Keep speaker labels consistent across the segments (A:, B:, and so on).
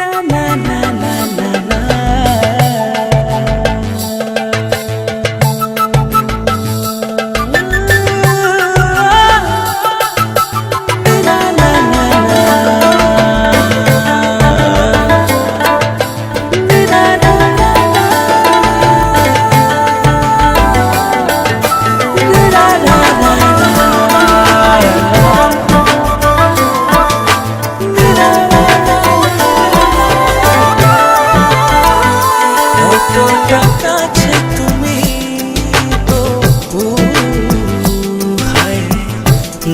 A: na na na na.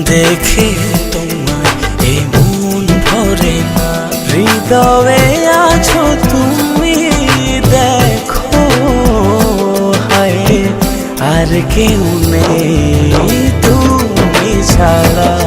A: দেখে তোমায় এই মন ভরে না। হৃদয়ে আছো তুমি, দেখো হায়, আর কেউ নেই তুমি ছাড়া।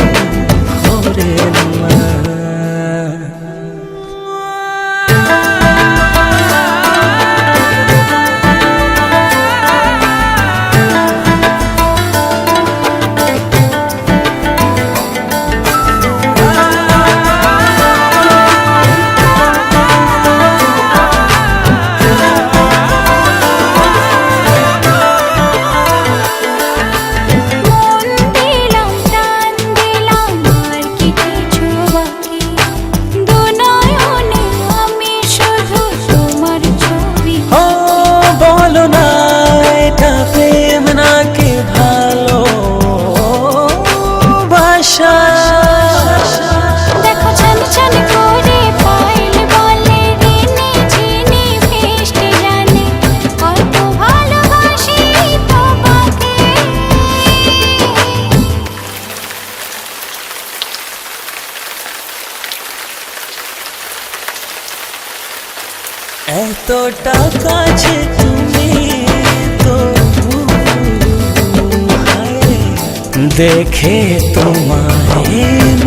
B: করে আমার।
A: এতটা কাছে তুমি তো দেখে তোমায়